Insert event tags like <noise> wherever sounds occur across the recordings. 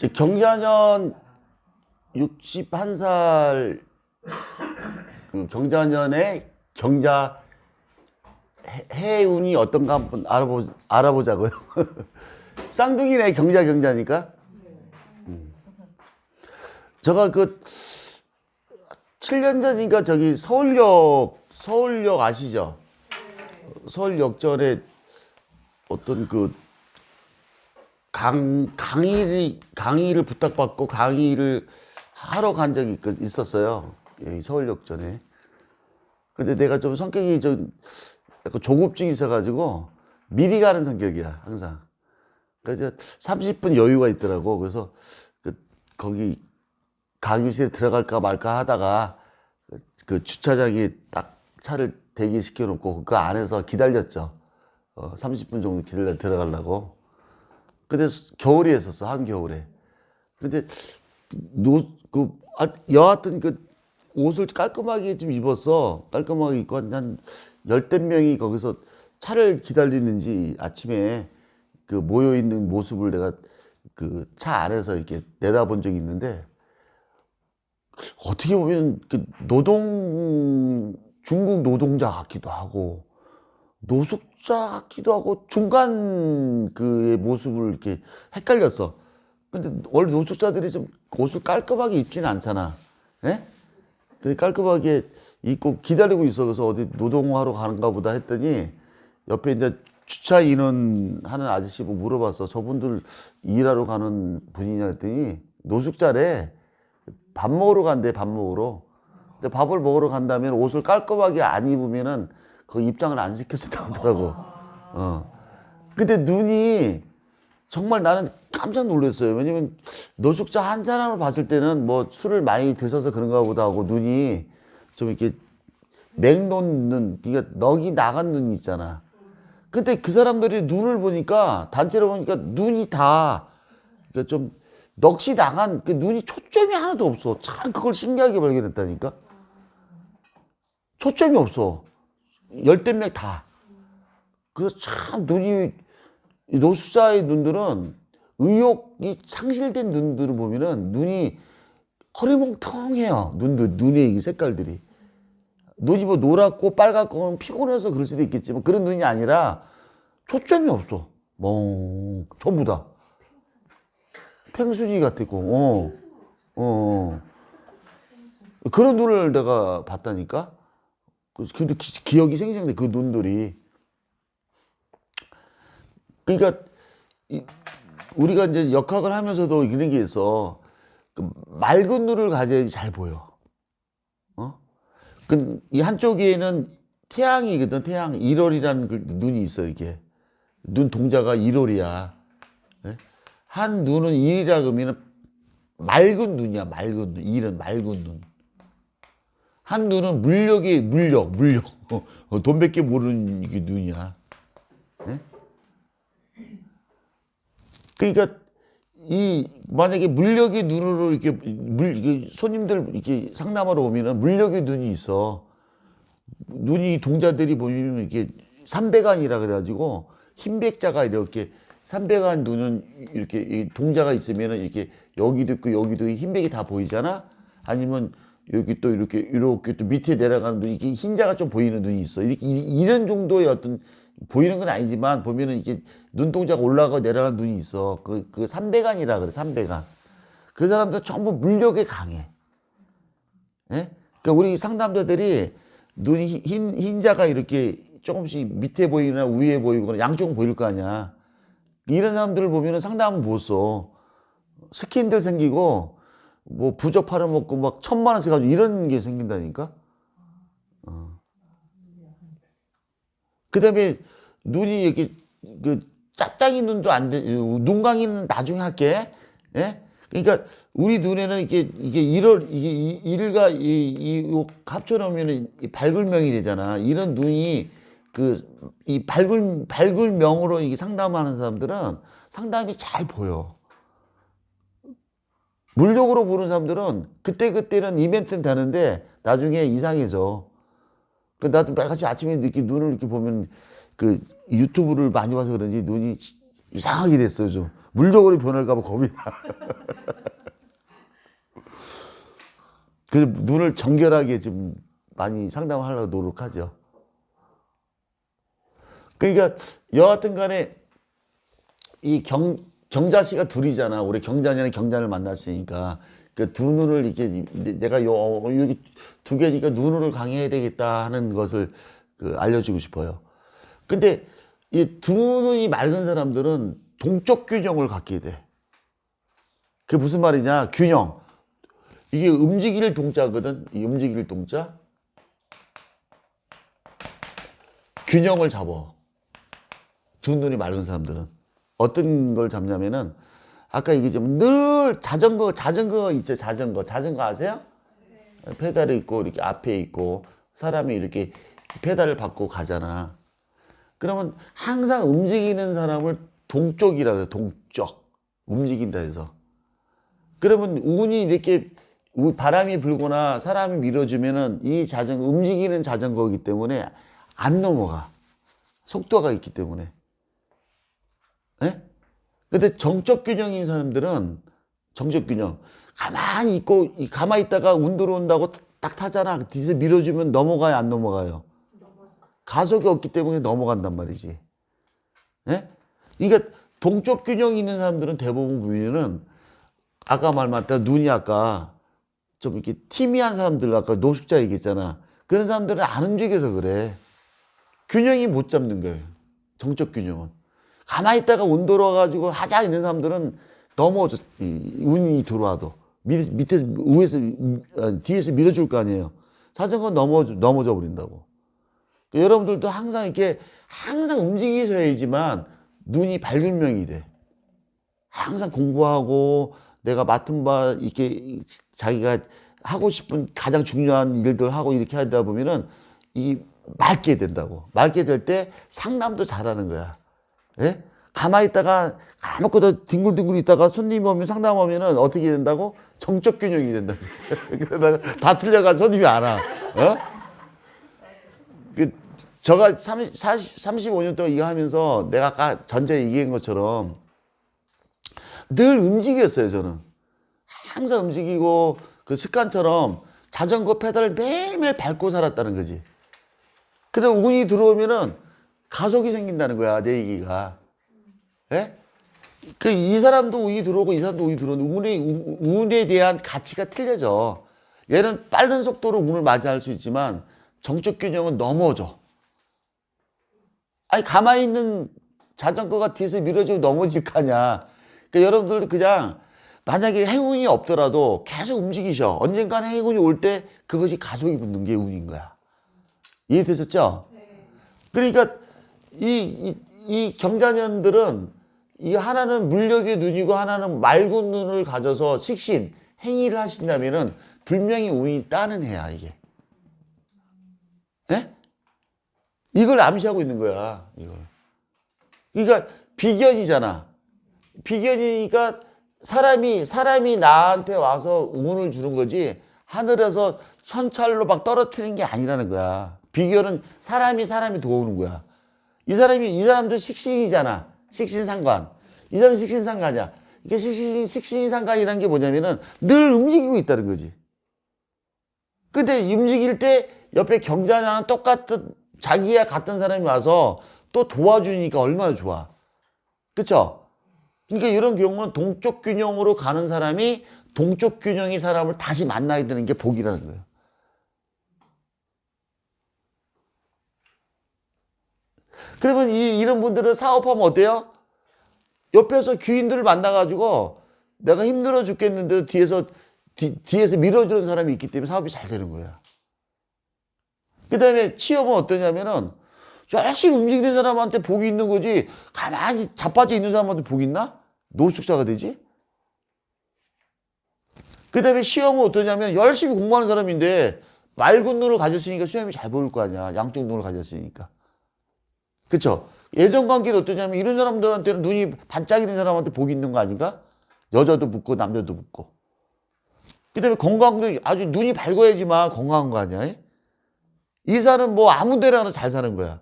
저 경자년 61살 그 경자년의 경자 해, 해운이 어떤가 한번 알아보, 알아보자고요. <laughs> 쌍둥이네 경자 경자니까. 음. 제가 그 7년 전인가 저기 서울역 서울역 아시죠? 서울역전에 어떤 그 강, 강의를, 강의를 부탁받고 강의를 하러 간 적이 있- 있었어요. 예, 서울역전에. 근데 내가 좀 성격이 좀 약간 조급증이 있어가지고 미리 가는 성격이야, 항상. 그래서 30분 여유가 있더라고. 그래서 그, 거기 강의실에 들어갈까 말까 하다가 그, 그 주차장에 딱 차를 대기시켜 놓고 그 안에서 기다렸죠. 어, 30분 정도 기다려 들어가려고. 근데 겨울에 했었어 한겨울에. 근데 노, 그, 아, 여하튼 그 옷을 깔끔하게 좀 입었어. 깔끔하게 입고 한, 한 열댓 명이 거기서 차를 기다리는지 아침에 그 모여 있는 모습을 내가 그 차 안에서 이렇게 내다본 적이 있는데 어떻게 보면 그 노동 중국 노동자 같기도 하고 노숙자 같기도 하고 중간 그의 모습을 이렇게 헷갈렸어. 근데 원래 노숙자들이 좀 옷을 깔끔하게 입지는 않잖아. 예? 근데 깔끔하게 입고 기다리고 있어. 그래서 어디 노동하러 가는가 보다 했더니 옆에 이제 주차 인원 하는 아저씨 뭐 물어봤어. 저분들 일하러 가는 분이냐 했더니 노숙자래. 밥 먹으러 간대, 밥 먹으러. 근데 밥을 먹으러 간다면 옷을 깔끔하게 안 입으면은 그 입장을 안 시켜준다고 하더라고. 어. 근데 눈이 정말 나는 깜짝 놀랐어요. 왜냐면 노숙자 한 사람을 봤을 때는 뭐 술을 많이 드셔서 그런가 보다 하고 눈이 좀 이렇게 맹놓은 눈, 그러니까 넋이 나간 눈이 있잖아. 근데 그 사람들이 눈을 보니까 단체로 보니까 눈이 다 그러니까 좀 넋이 나간 그 눈이 초점이 하나도 없어. 참 그걸 신기하게 발견했다니까. 초점이 없어. 열댓 명 다. 그래서 참 눈이 이 노숙자의 눈들은 의욕이 상실된 눈들을 보면은 눈이 허리멍텅해요. 눈도 눈의 이 색깔들이 눈이 뭐 노랗고 빨갛고 피곤해서 그럴 수도 있겠지만 그런 눈이 아니라 초점이 없어. 멍 전부 다 팽순이 같았고 어, 어. 그런 눈을 내가 봤다니까. 그- 근데 기, 기억이 생생돼 그 눈들이. 그러니까 이- 우리가 이제 역학을 하면서도 이런 게 있어. 그 맑은 눈을 가져야지 잘 보여. 어? 그이 한쪽에는 태양이거든. 태양 1월이라는 그 눈이 있어 이게. 눈 동자가 1월이야. 한 눈은 1이라 그러면 맑은 눈이야. 맑은 눈. 1은 맑은 눈. 한 눈은 물력이 물력, 물력. 어, 돈밖에 모르는 이게 눈이야. 예? 그러니까 이 만약에 물력의 눈으로 이렇게 물 손님들 이렇게 상담하러 오면은 물력의 눈이 있어. 눈이 동자들이 보면 이렇게 삼백안이라 그래가지고 흰백자가 이렇게 삼백안 눈은 이렇게 이 동자가 있으면은 이렇게 여기도 있고 여기도 흰백이 다 보이잖아. 아니면 여기 또 이렇게 이렇게 또 밑에 내려가는 눈이 이렇게 흰자가 좀 보이는 눈이 있어. 이렇게 이- 이런 정도의 어떤 보이는 건 아니지만 보면은 이렇게 눈동자가 올라가고 내려가는 눈이 있어. 그, 그 삼백안이라 그래, 삼백안. 그 사람들 전부 물력에 강해. 예? 그러니까 우리 상담자들이 눈이 흰, 흰자가 이렇게 조금씩 밑에 보이거나 위에 보이거나 양쪽은 보일 거 아니야. 이런 사람들을 보면은 상담은 못 써. 스킨들 생기고, 뭐 부적 팔아먹고 막 천만 원씩 가지고 이런 게 생긴다니까? 그 다음에 눈이 이렇게 그 짝짝이 눈도 안 돼, 눈광이는 나중에 할게. 예? 그러니까 우리 눈에는 이게 이게 일월 이게 이- 일과 이, 이 합쳐놓으면 이 발굴명이 되잖아. 이런 눈이 그 이 발굴 발굴명으로 이게 상담하는 사람들은 상담이 잘 보여. 물력으로 보는 사람들은 그때 그때는 이벤트는 되는데 나중에 이상해져. 그 나도 매일같이 아침에 이렇게 눈을 이렇게 보면 그 유튜브를 많이 봐서 그런지 눈이 이상하게 됐어요 좀. 물적으로 변할까봐 겁이 나. <laughs> 그래서 눈을 정결하게 좀 많이 상담하려고 노력하죠. 그러니까 여하튼 간에 이 경, 경자 씨가 둘이잖아. 우리 경자녀는 경자를 만났으니까. 그 두 눈을 이렇게 내가 요, 여기 두 개니까 눈을 강해야 되겠다 하는 것을 그 알려주고 싶어요. 근데 이 두 눈이 맑은 사람들은 동적 균형을 갖게 돼. 그게 무슨 말이냐? 균형. 이게 움직일 동자거든. 이 움직일 동자. 균형을 잡어. 두 눈이 맑은 사람들은 어떤 걸 잡냐면은 아까 얘기했지만 늘 자전거 자전거 있죠 자전거. 자전거 아세요? 페달이 있고 이렇게 앞에 있고 사람이 이렇게 페달을 받고 가잖아. 그러면 항상 움직이는 사람을 동쪽이라 그래 동쪽. 움직인다 해서. 그러면 운이 이렇게 우- 바람이 불거나 사람이 밀어주면은 이 자전거 움직이는 자전거이기 때문에 안 넘어가. 속도가 있기 때문에 예? 근데 정적 균형인 사람들은 정적 균형. 가만히 있고 이- 가만히 있다가 운 들어온다고 딱 타잖아. 뒤에서 밀어주면 넘어가요 안 넘어가요? 가속이 없기 때문에 넘어간단 말이지. 예? 그러니까 동적 균형 있는 사람들은 대부분 보면은 아까 말 맞다 눈이 아까 좀 이렇게 티미한 사람들 아까 노숙자 얘기했잖아. 그런 사람들은 안 움직여서 그래. 균형이 못 잡는 거예요. 정적 균형은 가만히 있다가 운 들어와가지고 하자 있는 사람들은 넘어져. 이- 운이 들어와도. 밑, 밑에서 위에서 아, 뒤에서 밀어줄 거 아니에요. 자전거 넘어 넘어져 버린다고. 그러니까 여러분들도 항상 이렇게 항상 움직이셔야지만 눈이 밝은 명이 돼. 항상 공부하고 내가 맡은 바 이렇게 자기가 하고 싶은 가장 중요한 일들 하고 이렇게 하다 보면은 이 맑게 된다고. 맑게 될 때 상담도 잘하는 거야 예? 가만히 있다가 아무것도 뒹굴뒹굴 있다가 손님 오면 상담 오면은 어떻게 된다고? 정적 균형이 된다. <laughs> 그러다가 다 틀려가 손님이 안 와. 어? 그, 저가 30, 40, 35년 동안 이거 하면서 내가 아까 전제 얘기한 것처럼 늘 움직였어요, 저는. 항상 움직이고 그 습관처럼 자전거 페달을 매일매일 밟고 살았다는 거지. 근데 운이 들어오면은 가속이 생긴다는 거야, 내 얘기가. 예? 그 이 사람도 운이 들어오고 이 사람도 운이 들어오는 운의 운- 운에 대한 가치가 틀려져. 얘는 빠른 속도로 운을 맞이할 수 있지만 정적 균형은 넘어져. 아니 가만히 있는 자전거가 뒤에서 밀어지고 넘어질 거 아니야. 그러니까 여러분들도 그냥 만약에 행운이 없더라도 계속 움직이셔. 언젠가는 행운이 올 때 그것이 가속이 붙는 게 운인 거야. 이해되셨죠? 그러니까 이, 이, 이 경자년들은 이 하나는 물력의 눈이고 하나는 맑은 눈을 가져서 식신, 행위를 하신다면은 분명히 운이 따는 해야, 이게. 예? 이걸 암시하고 있는 거야, 이걸. 그러니까 비견이잖아. 비견이니까 사람이, 사람이 나한테 와서 운을 주는 거지 하늘에서 현찰로 막 떨어뜨리는 게 아니라는 거야. 비견은 사람이 사람이 도우는 거야. 이 사람이, 이 사람도 식신이잖아. 식신상관. 이 사람이 식신상관이야. 이게 식신, 식신상관이라는 게 뭐냐면은 늘 움직이고 있다는 거지. 근데 움직일 때 옆에 경자냐는 똑같은, 자기와 같은 사람이 와서 또 도와주니까 얼마나 좋아. 그쵸? 그러니까 이런 경우는 동쪽 균형으로 가는 사람이 동쪽 균형의 사람을 다시 만나게 되는 게 복이라는 거예요. 그러면 이, 이런 분들은 사업하면 어때요? 옆에서 귀인들을 만나가지고 내가 힘들어 죽겠는데 뒤에서, 뒤, 뒤에서 밀어주는 사람이 있기 때문에 사업이 잘 되는 거야. 그 다음에 취업은 어떠냐면은 열심히 움직이는 사람한테 복이 있는 거지 가만히 자빠져 있는 사람한테 복이 있나? 노숙자가 되지? 그 다음에 시험은 어떠냐면 열심히 공부하는 사람인데 맑은 눈을 가졌으니까 시험이 잘 보일 거 아니야. 양쪽 눈을 가졌으니까. 그쵸? 예전 관계는 어떠냐면 이런 사람들한테는 눈이 반짝이는 사람한테 복이 있는 거 아닌가? 여자도 붙고 남자도 붙고. 그 다음에 건강도 아주 눈이 밝아야지만 건강한 거 아니야? 이사는 뭐 아무 데나 잘 사는 거야.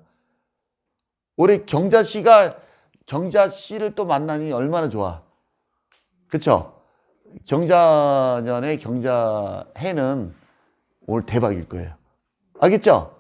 올해 경자 씨가 경자 씨를 또 만나니 얼마나 좋아. 그쵸? 경자년의 경자해는 오늘 대박일 거예요. 알겠죠?